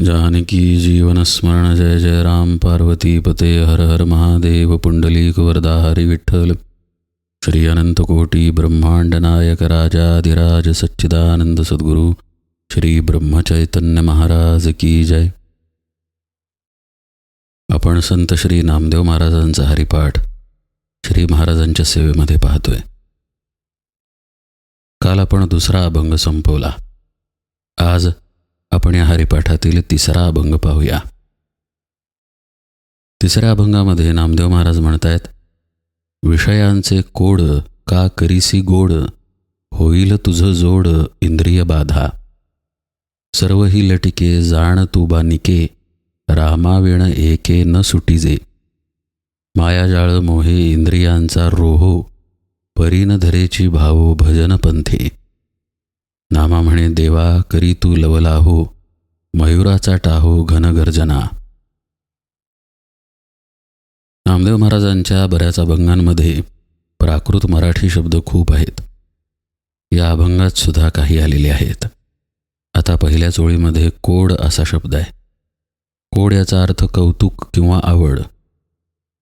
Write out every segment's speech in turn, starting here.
जानकी जीवनस्मरण जय जय राम पार्वती पते हर हर महादेव पुंडलीक वरदा हरी विठ्ठल। श्री अनंतकोटी ब्रह्मांड नायक राजाधिराज सच्चिदानंद सद्गुरू श्री ब्रह्मचैतन्य महाराज की जय। आपण संत श्री नामदेव महाराजांचा हरिपाठ श्री महाराजांच्या सेवेमध्ये पाहतोय. काल आपण दुसरा अभंग संपवला. आज आपण या हरिपाठातील तिसरा अभंग पाहूया. तिसऱ्या अभंगामध्ये नामदेव महाराज म्हणतायत विषयांचे कोड का करीसी गोड होईल तुझं जोड इंद्रिय बाधा. सर्व ही लटिके जाण तू निके रामाविण एके न सुटीजे. मायाजाळ मोहे इंद्रियांचा रोहो परीन धरेची भावो भजन पंथे. नामा म्हणे देवा करी तू लवलाहो मयुराचा टाहो घनगर्जना नामदेव महाराजांच्या बऱ्याच अभंगांमध्ये प्राकृत मराठी शब्द खूप आहेत. या अभंगात सुद्धा काही आलेले आहेत. आता पहिल्या चोळीमध्ये कोड असा शब्द आहे. कोड याचा अर्थ कौतुक किंवा आवड.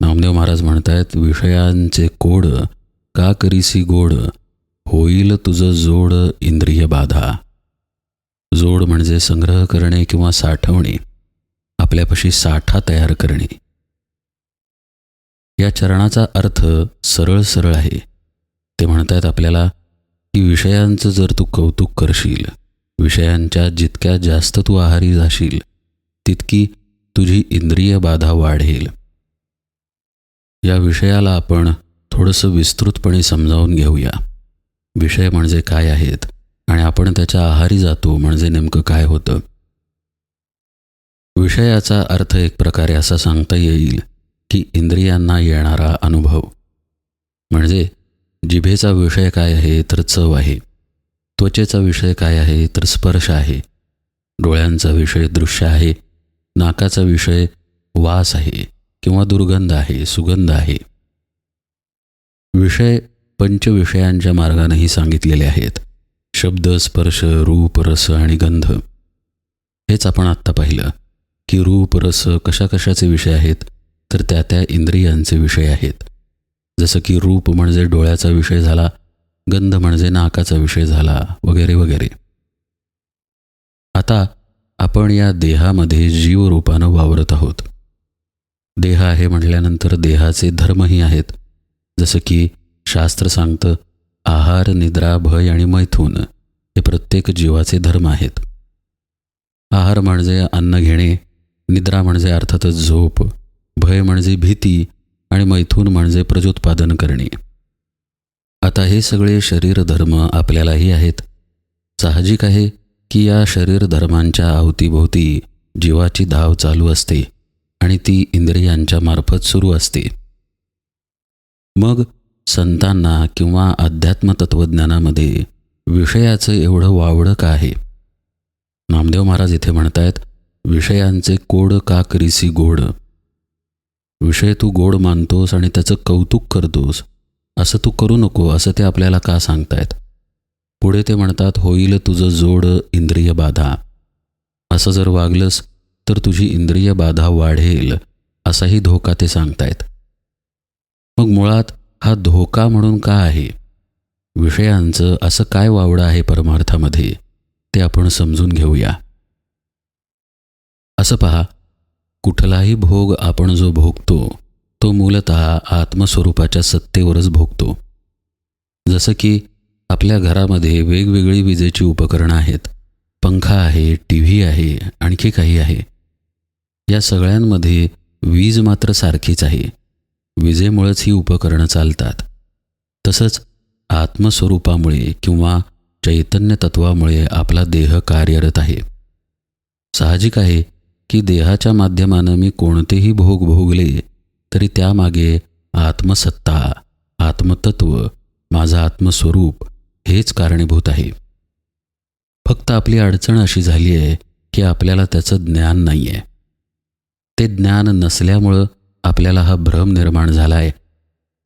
नामदेव महाराज म्हणतायत विषयांचे कोड का करीसी गोड? होईल तुझं जोड इंद्रिय बाधा. जोड म्हणजे संग्रह करणे किंवा साठवणे आपल्यापाशी साठा तयार करणे. या चरणाचा अर्थ सरळ सरळ आहे. ते म्हणतायत आपल्याला की विषयांचं जर तू कौतुक करशील विषयांच्या जितक्या जास्त तू आहारी जाशील तितकी तुझी इंद्रिय बाधा वाढेल. या विषयाला आपण थोडंसं विस्तृतपणे समजावून घेऊया. विषय म्हणजे काय आहेत आणि आपण त्याच्या आहारी जातो म्हणजे नेमकं काय होतं? विषयाचा अर्थ एक प्रकारे असा सांगता येईल की इंद्रियांना येणारा अनुभव. म्हणजे जिभेचा विषय काय आहे तर चव आहे. त्वचेचा विषय काय आहे तर स्पर्श आहे. डोळ्यांचा विषय दृश्य आहे. नाकाचा विषय वास आहे किंवा दुर्गंध आहे सुगंध आहे. विषय पंचविषयांच्या मार्गानेही सांगितलेले आहेत. शब्द स्पर्श रूप रस आणि गंध. हेच आपण आत्ता पाहिलं. की रूप रस कशा कशाचे विषय आहेत तर त्या त्या इंद्रियांचे विषय आहेत. जसं की रूप म्हणजे डोळ्याचा विषय झाला गंध म्हणजे नाकाचा विषय झाला वगैरे वगैरे. आता आपण या देहामध्ये जीवरूपानं वावरत आहोत. देह आहे म्हटल्यानंतर देहाचे धर्मही आहेत. जसं की शास्त्र सांगतं आहार निद्रा भय आणि मैथून हे प्रत्येक जीवाचे धर्म आहेत. आहार म्हणजे अन्न घेणे निद्रा म्हणजे अर्थातच झोप भय म्हणजे भीती आणि मैथून म्हणजे प्रजोत्पादन करणे. आता हे सगळे शरीर धर्म आपल्यालाही आहेत. साहजिक आहे की या शरीर धर्मांच्या अवतीभोवती जीवाची धाव चालू असते आणि ती इंद्रियांच्या मार्फत सुरू असते. मग संतांना किंवा अध्यात्म तत्त्वज्ञानामध्ये विषयाचं एवढं वावडं का आहे. नामदेव महाराज इथे म्हणतायत विषयांचे कोड का करीसी गोड? विषय तू गोड मानतोस आणि त्याचं कौतुक करतोस असं तू करू नको असं ते आपल्याला का सांगतायत? पुढे ते म्हणतात होईल तुझं जोड इंद्रिय बाधा. असं जर वागलंस तर तुझी इंद्रिय बाधा वाढेल असाही धोका ते सांगतायत. मग मुळात हा धोका म्हणून का आहे? विषयांचं असं काय वावडं आहे परमार्थामध्ये? ते आपण समजून घेऊया. असं पहा कुठलाही भोग आपण जो भोगतो तो मूलत आत्मस्वरूपाच्या सत्तेवरच भोगतो. जसं की आपल्या घरामध्ये वेगवेगळी विजेची उपकरणं आहेत पंखा आहे टी व्ही आहे आणखी काही आहे. या सगळ्यांमध्ये वीज मात्र सारखीच आहे. विजेमुळेच ही उपकरणं चालतात. तसंच आत्मस्वरूपामुळे किंवा चैतन्य तत्वामुळे आपला देह कार्यरत आहे. साहजिक आहे की देहाच्या माध्यमानं मी कोणतेही भोग भोगले तरी त्यामागे आत्मसत्ता आत्मतत्व माझं आत्मस्वरूप हेच कारणीभूत आहे. फक्त आपली अडचण अशी झाली आहे की आपल्याला त्याचं ज्ञान नाही आहे ते ज्ञान नसल्यामुळं आपल्याला हा भ्रम निर्माण झाला आहे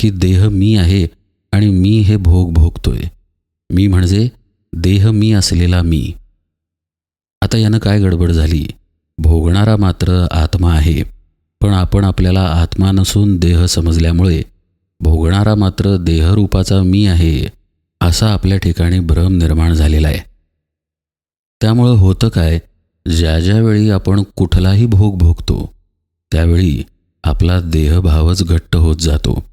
की देह मी आहे आणि मी हे भोग भोगतोय. मी म्हणजे देह मी असलेला मी. आता यानं काय गडबड झाली? भोगणारा मात्र आत्मा आहे. पण आपण आपल्याला आत्मा नसून देह समजल्यामुळे भोगणारा मात्र देहरूपाचा मी आहे असा आपल्या ठिकाणी भ्रम निर्माण झालेला आहे. त्यामुळं होतं काय? ज्या ज्यावेळी आपण कुठलाही भोग भोगतो त्यावेळी आपला देहभावच घट्ट होत जातो.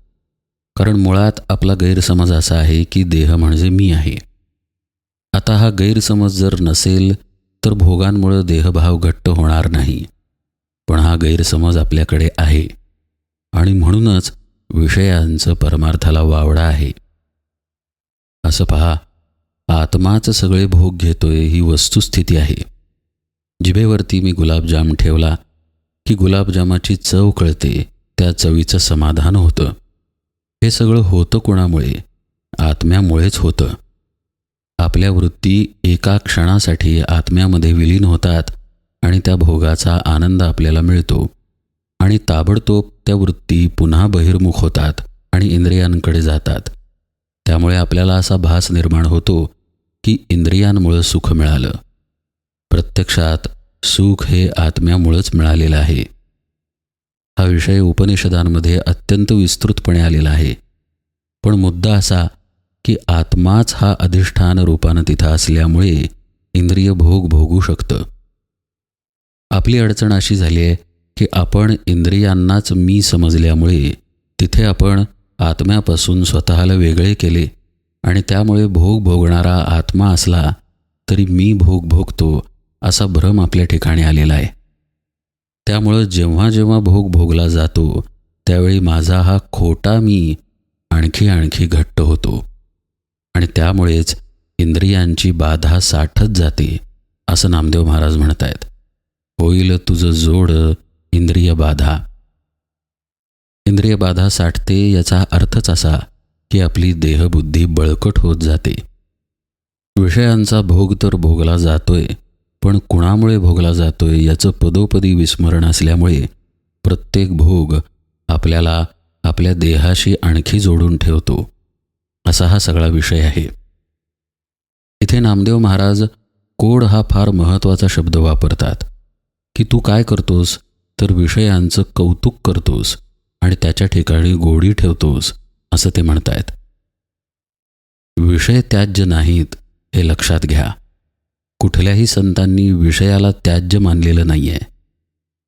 कारण मुळात आपला गैरसमज असा आहे की देह म्हणजे मी आहे. आता हा गैरसमज जर नसेल तर भोगांमुळं देहभाव घट्ट होणार नाही. पण हा गैरसमज आपल्याकडे आहे. आणि म्हणूनच विषयांचं परमार्थाला वावडा आहे. असं पहा आत्माच सगळे भोग घेतोय ही वस्तुस्थिती आहे. जिभेवरती मी गुलाबजाम ठेवला की गुलाबजामाची चव कळते त्या चवीचं समाधान होतं. हे सगळं होतं कोणामुळे? आत्म्यामुळेच होतं. आपल्या वृत्ती एका क्षणासाठी आत्म्यामध्ये विलीन होतात आणि त्या भोगाचा आनंद आपल्याला मिळतो. आणि ताबडतोब त्या वृत्ती पुन्हा बहिर्मुख होतात आणि इंद्रियांकडे जातात. त्यामुळे आपल्याला असा भास निर्माण होतो की इंद्रियांमुळं सुख मिळालं. प्रत्यक्षात सुख हे आत्म्यामुळंच मिळालेलं आहे. हा विषय उपनिषदांमध्ये अत्यंत विस्तृतपणे आलेला आहे. पण मुद्दा असा की आत्माच हा अधिष्ठान रूपानं तिथं असल्यामुळे इंद्रिय भोग भोगू शकतं. आपली अडचण अशी झाली आहे की आपण इंद्रियांनाच मी समजल्यामुळे तिथे आपण आत्म्यापासून स्वतःला वेगळे केले आणि त्यामुळे भोग भोगणारा आत्मा असला तरी मी भोग भोगतो असा भ्रम आपल्या ठिकाणी आलेला आहे. त्यामुळं जेव्हा जेव्हा भोग भोगला जातो त्यावेळी माझा हा खोटा मी आणखी आणखी घट्ट होतो. आणि त्यामुळेच इंद्रियांची बाधा साठत जाते असं नामदेव महाराज म्हणत आहेत होईल तुझं जोड इंद्रिय बाधा. इंद्रिय बाधा साठते याचा अर्थच असा की आपली देहबुद्धी बळकट होत जाते. विषयांचा भोग तर भोगला जातोय पण कुणामुळे भोगला जातोय याचं पदोपदी विस्मरण असल्यामुळे प्रत्येक भोग आपल्याला आपल्या देहाशी आणखी जोडून ठेवतो. असा हा सगळा विषय आहे. इथे नामदेव महाराज कोड हा फार महत्त्वाचा शब्द वापरतात. की तू काय करतोस? तर विषयांचं कौतुक करतोस आणि त्याच्या ठिकाणी गोडी ठेवतोस असं ते म्हणतायत. विषय त्याज्य नाहीत हे लक्षात घ्या. कुठल्याही संतांनी विषयाला त्याज्य मानलेलं नाही आहे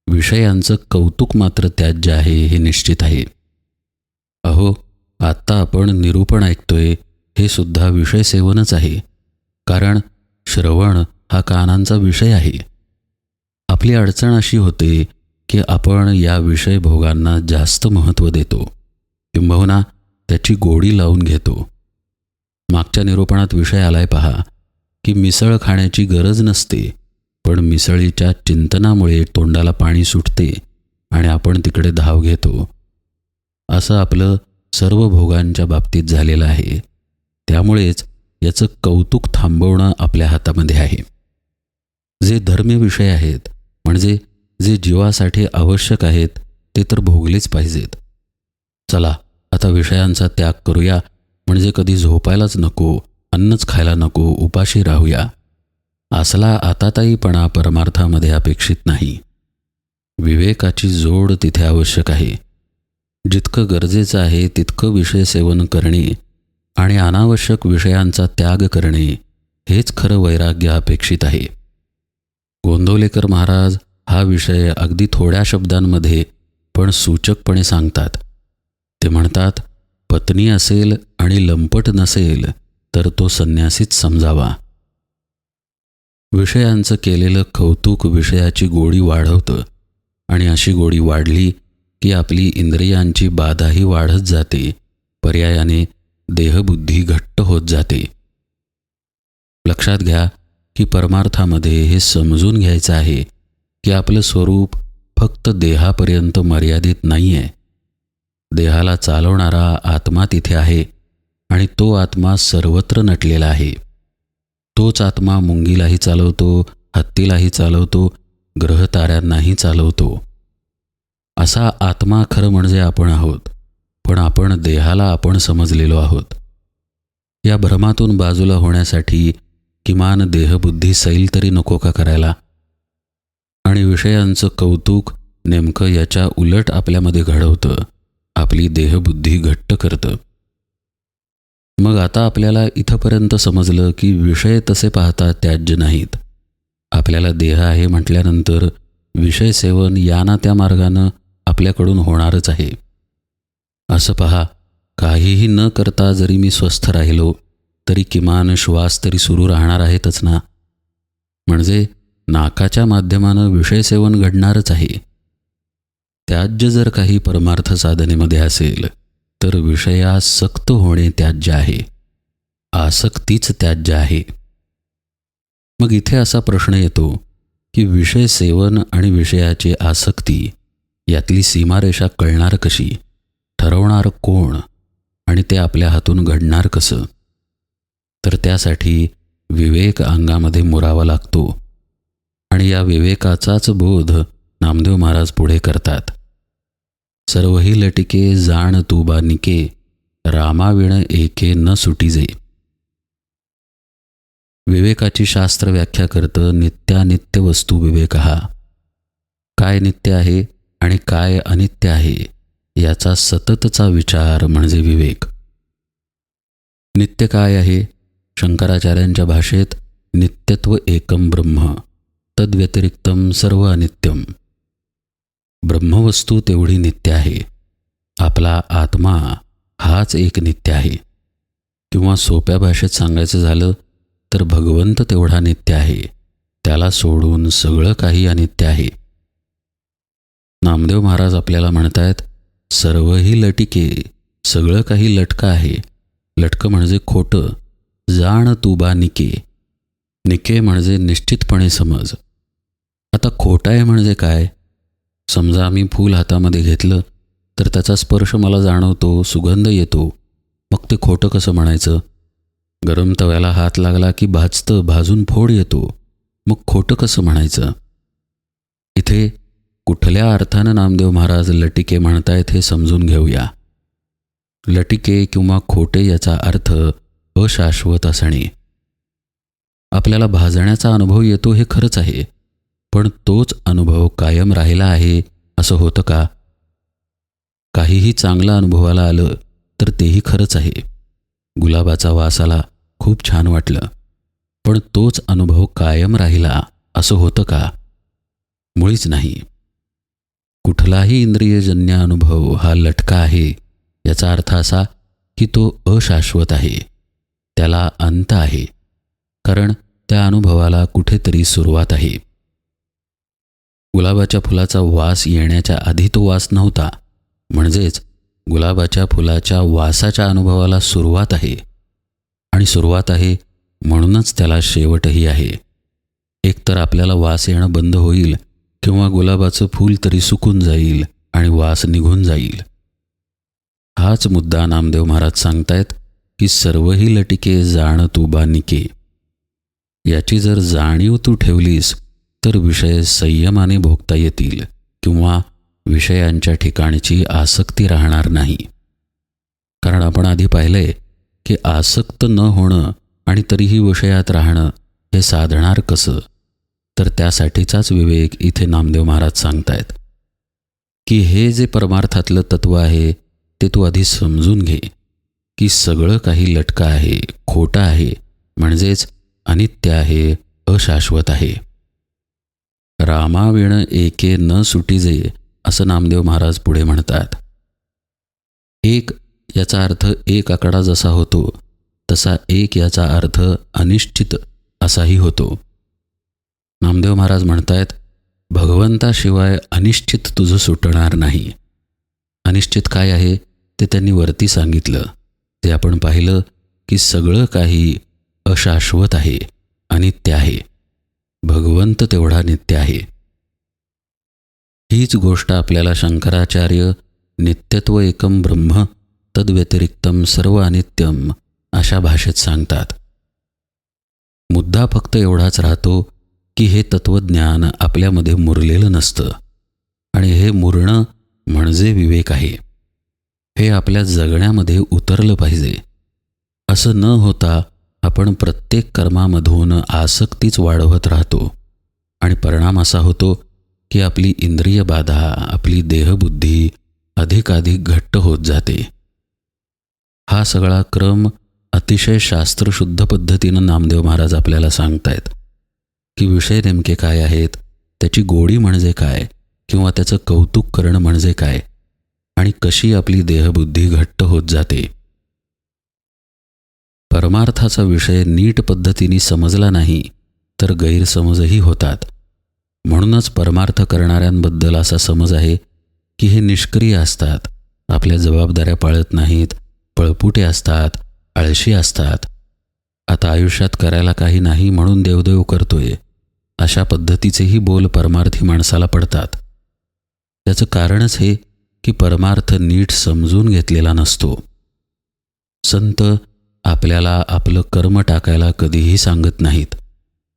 विषयांचं कौतुक मात्र त्याज्य आहे हे निश्चित आहे. अहो आत्ता आपण निरूपण ऐकतोय हे सुद्धा विषय सेवनच आहे. कारण श्रवण हा कानांचा विषय आहे. आपली अडचण अशी होते की आपण या विषय भोगांना जास्त महत्त्व देतो. किंबहुना त्याची गोडी लावून घेतो. मागच्या निरूपणात विषय आलाय पहा. की मिसळ खाण्याची गरज नसते पण मिसळीच्या चिंतनामुळे तोंडाला पाणी सुटते आणि आपण तिकडे धाव घेतो. असं आपलं सर्व भोगांच्या बाबतीत झालेलं आहे. त्यामुळेच याचं कौतुक थांबवणं आपल्या हातामध्ये आहे. जे धर्मीय विषय आहेत म्हणजे जे जीवासाठी आवश्यक आहेत ते तर भोगलेच पाहिजेत. चला आता विषयांचा त्याग करूया म्हणजे कधी झोपायलाच नको अन्नच खायला नको उपाशी राहूया. असला आताताईपणा परमार्थामध्ये अपेक्षित नाही. विवेकाची जोड तिथे आवश्यक आहे. जितकं गरजेचं आहे तितकं विषय सेवन करणे आणि अनावश्यक विषयांचा त्याग करणे हेच खरं वैराग्य अपेक्षित आहे. गोंदवलेकर महाराज हा विषय अगदी थोड्या शब्दांमध्ये पण सूचकपणे सांगतात. ते म्हणतात पत्नी असेल आणि लंपट नसेल तर तो संन्यासीच समजावा. विषयांचं केलेलं कौतुक विषयाची गोडी वाढवतं आणि अशी गोडी वाढली की आपली इंद्रियांची बाधाही वाढत जाते पर्यायाने देहबुद्धी घट्ट होत जाते. लक्षात घ्या की परमार्थामध्ये हे समजून घ्यायचं आहे की आपलं स्वरूप फक्त देहापर्यंत मर्यादित नाही आहे देहाला चालवणारा आत्मा तिथे आहे. आणि तो आत्मा सर्वत्र नटलेला आहे. तोच आत्मा मुंगीलाही चालवतो हत्तीलाही चालवतो ग्रहताऱ्यांनाही चालवतो. असा आत्मा खरं म्हणजे आपण आहोत पण आपण देहाला आपण समजलेलो आहोत. या भ्रमातून बाजूला होण्यासाठी किमान देहबुद्धी सैल तरी नको का करायला? आणि विषयांचं कौतुक नेमकं याच्या उलट आपल्यामध्ये घडवतं आपली देहबुद्धी घट्ट करतं. मग आता आपल्याला इथंपर्यंत समजलं की विषय तसे पाहता त्याज्य नाहीत. आपल्याला देह आहे म्हटल्यानंतर विषय सेवन या ना त्या मार्गानं आपल्याकडून होणारच आहे. असं पहा काहीही न करता जरी मी स्वस्थ राहिलो तरी किमान श्वास तरी सुरू राहणार आहेतच ना? म्हणजे नाकाच्या माध्यमानं विषय सेवन घडणारच आहे. त्याज्य जर काही परमार्थ साधनेमध्ये असेल तर विषयासक्त होणे त्याज्य आहे. आसक्तीच त्याज्य आहे. मग इथे असा प्रश्न येतो की विषय सेवन आणि विषयाची आसक्ती यातली सीमारेषा कळणार कशी? ठरवणार कोण? आणि ते आपल्या हातून घडणार कसं? तर त्यासाठी विवेक अंगामध्ये मुरावा लागतो. आणि या विवेकाचाच बोध नामदेव महाराज पुढे करतात. सर्वही लटिके जाण तुबा निके रामाविण एके न सुटीजे विवेकाची शास्त्र व्याख्या करतं नित्यानित्य वस्तू विवेक हा. काय नित्य आहे आणि काय अनित्य आहे याचा सततचा विचार म्हणजे विवेक. नित्य काय आहे? शंकराचार्यांच्या भाषेत नित्यत्व एकम ब्रह्म तद्व्यतिरिक्तम सर्व अनित्यम. ब्रह्मवस्तू तेवढी नित्य आहे. आपला आत्मा हाच एक नित्य आहे. किंवा सोप्या भाषेत सांगायचं झालं तर भगवंत तेवढा नित्य आहे. त्याला सोडून सगळं काही अनित्य आहे. नामदेव महाराज आपल्याला म्हणतायत सर्वही लटिके सगळं काही लटकं आहे. लटकं म्हणजे खोटं जाण तुबा निके. निके म्हणजे निश्चितपणे समज. आता खोटा आहे म्हणजे काय? समजा आम्ही फूल हातामध्ये घेतलं तर त्याचा स्पर्श मला जाणवतो सुगंध येतो. मग ते खोटं कसं म्हणायचं? गरम तव्याला हात लागला की भाजतं भाजून फोड येतो. मग खोटं कसं म्हणायचं? इथे कुठल्या अर्थानं नामदेव महाराज लटिके म्हणतायत हे समजून घेऊया. लटिके किंवा खोटे याचा अर्थ अशाश्वत असणे. आपल्याला भाजण्याचा अनुभव येतो हे खरंच आहे. पण तोच अनुभव कायम राहिला आहे असं होतं का? काहीही चांगलं अनुभवाला आलं तर तेही खरंच आहे. गुलाबाचा वास आला खूप छान वाटलं. पण तोच अनुभव कायम राहिला असं होतं का? मुळीच नाही. कुठलाही इंद्रियजन्य अनुभव हा लटका आहे याचा अर्थ असा की तो अशाश्वत आहे. त्याला अंत आहे. कारण त्या अनुभवाला कुठेतरी सुरुवात आहे. गुलाबाच्या फुलाचा वास येण्याच्या आधी तो वास नव्हता. म्हणजेच गुलाबाच्या फुलाच्या वासाच्या अनुभवाला सुरुवात आहे. आणि सुरुवात आहे म्हणूनच त्याला शेवटही आहे. एकतर आपल्याला वास येणं बंद होईल किंवा गुलाबाचं फूल तरी सुकून जाईल आणि वास निघून जाईल. हाच मुद्दा नामदेव महाराज सांगतायत की सर्वही लटिके जाण तुबा निके याची जर जाणीव तू ठेवलीस तर विषय संयमाने भोगता येतील किंवा विषयांच्या ठिकाणची आसक्ती राहणार नाही. कारण आपण आधी पाहिलंय की आसक्त न होणं आणि तरीही विषयात राहणं हे साधणार कसं? तर त्यासाठीचाच विवेक इथे नामदेव महाराज सांगतायत. की हे जे परमार्थातलं तत्व आहे ते तू आधी समजून घे. की सगळं काही लटकं आहे खोटं आहे म्हणजेच अनित्य आहे अशाश्वत आहे. रामाविण एके न सुटीजे असं नामदेव महाराज पुढे म्हणतात. एक याचा अर्थ एक आकडा जसा होतो तसा एक याचा अर्थ अनिश्चित असाही होतो. नामदेव महाराज म्हणतायत भगवंताशिवाय अनिश्चित तुझं सुटणार नाही. अनिश्चित काय आहे? ते त्यांनी वरती सांगितलं. ते आपण पाहिलं की सगळं काही अशाश्वत आहे अनित्य आहे भगवंत तेवढा नित्य आहे. हीच गोष्ट आपल्याला शंकराचार्य नित्यत्व एकम ब्रह्म तद्व्यतिरिक्तम सर्व अनित्यम अशा भाषेत सांगतात. मुद्दा फक्त एवढाच राहतो की हे तत्वज्ञान आपल्यामध्ये मुरलेलं नसतं आणि हे मुरणं म्हणजे विवेक आहे. हे आपल्या जगण्यामध्ये उतरलं पाहिजे. असं न होता आपण प्रत्येक कर्मामधून आसक्तीच वाढवत राहतो. आणि परिणाम असा होतो की आपली इंद्रिय बाधा आपली देहबुद्धी अधिकाधिक घट्ट होत जाते. हा सगळा क्रम अतिशय शास्त्रशुद्ध पद्धतीनं नामदेव महाराज आपल्याला सांगतायत की विषय नेमके काय आहेत त्याची गोडी म्हणजे काय किंवा त्याचं कौतुक करणं म्हणजे काय आणि कशी आपली देहबुद्धी घट्ट होत जाते. परमार्थाचा विषय नीट पद्धतीने समजला नाही तर गैरसमजही होतात. म्हणूनच परमार्थ करणाऱ्यांबद्दल असा समज आहे की हे निष्क्रिय असतात आपल्या जबाबदाऱ्या पाळत नाहीत पळपुटे असतात आळशी असतात. आता आयुष्यात करायला काही नाही म्हणून देवदेव करतोय अशा पद्धतीचेही बोल परमार्थी माणसाला पडतात. त्याचं कारणच हे की परमार्थ नीट समजून घेतलेला नसतो. संत आपल्याला आपलं कर्म टाकायला कधीही सांगत नाहीत.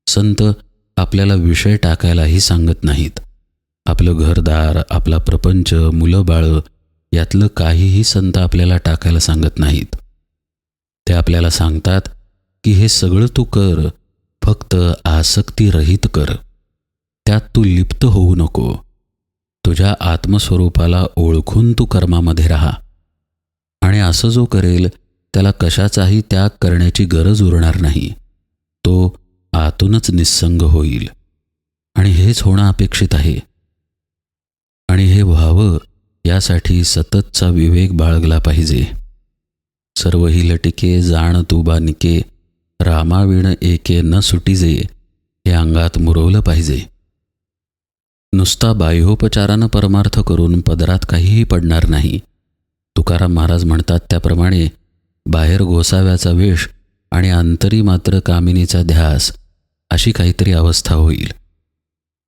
संत आपल्याला विषय टाकायलाही सांगत नाहीत. आपलं घरदार आपला प्रपंच मुलं बाळं यातलं काहीही संत आपल्याला टाकायला सांगत नाहीत. ते आपल्याला सांगतात की हे सगळं तू कर फक्त आसक्तीरहित कर. त्यात तू लिप्त होऊ नको. तुझ्या आत्मस्वरूपाला ओळखून तू कर्मामध्ये राहा. आणि असं जो करेल त्याला कशाचाही त्याग करण्याची गरज उरणार नाही. तो आतूनच निस्संग होईल. आणि हेच होणं अपेक्षित आहे. आणि हे व्हावं यासाठी सततचा विवेक बाळगला पाहिजे. सर्व ही लटिके जाण तुबा निके रामाविण एके न सुटीजे हे अंगात मुरवलं पाहिजे. नुसता बाह्योपचारानं परमार्थ करून पदरात काहीही पडणार नाही. तुकाराम महाराज म्हणतात त्याप्रमाणे बाहेर गोसाव्याचा वेश आणि अंतरी मात्र कामिनीचा ध्यास अशी काहीतरी अवस्था होईल.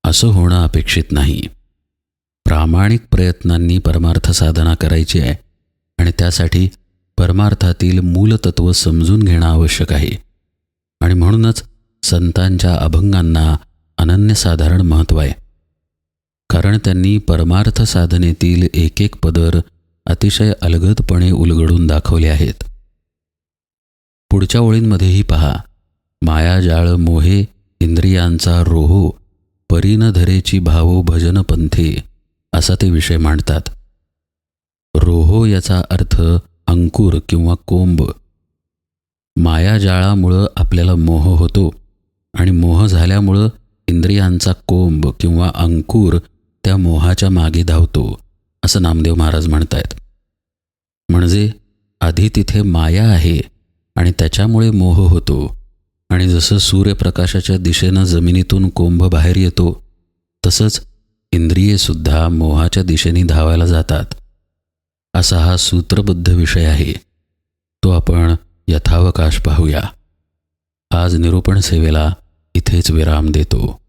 असं होणं अपेक्षित नाही. प्रामाणिक प्रयत्नांनी परमार्थ साधना करायची आहे आणि त्यासाठी परमार्थातील मूलतत्व समजून घेणं आवश्यक आहे. आणि म्हणूनच संतांच्या अभंगांना अनन्यसाधारण महत्त्व आहे. कारण त्यांनी परमार्थ साधनेतील एक एक पदर अतिशय अलगदपणे उलगडून दाखवले आहेत. पुढच्या ओळींमध्येही पहा. मायाजाळ मोहे इंद्रियांचा रोहो परीन धरेची भावो भजन पंथे असा ते विषय मांडतात. रोहो याचा अर्थ अंकुर किंवा कोंब. मायाजाळामुळं आपल्याला मोह होतो आणि मोह झाल्यामुळं इंद्रियांचा कोंब किंवा अंकुर त्या मोहाच्या मागे धावतो असं नामदेव महाराज म्हणतायत. म्हणजे आधी तिथे माया आहे आणि त्याच्यामुळे मोह होतो. आणि जसं सूर्यप्रकाशाच्या दिशेनं जमिनीतून कोंभ बाहेर येतो तसंच इंद्रियेसुद्धा मोहाच्या दिशेने धावायला जातात. असा हा सूत्रबद्ध विषय आहे. तो आपण यथावकाश पाहूया. आज निरूपण सेवेला इथेच विराम देतो.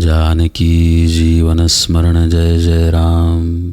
जानकी जीवनस्मरण जय जय राम.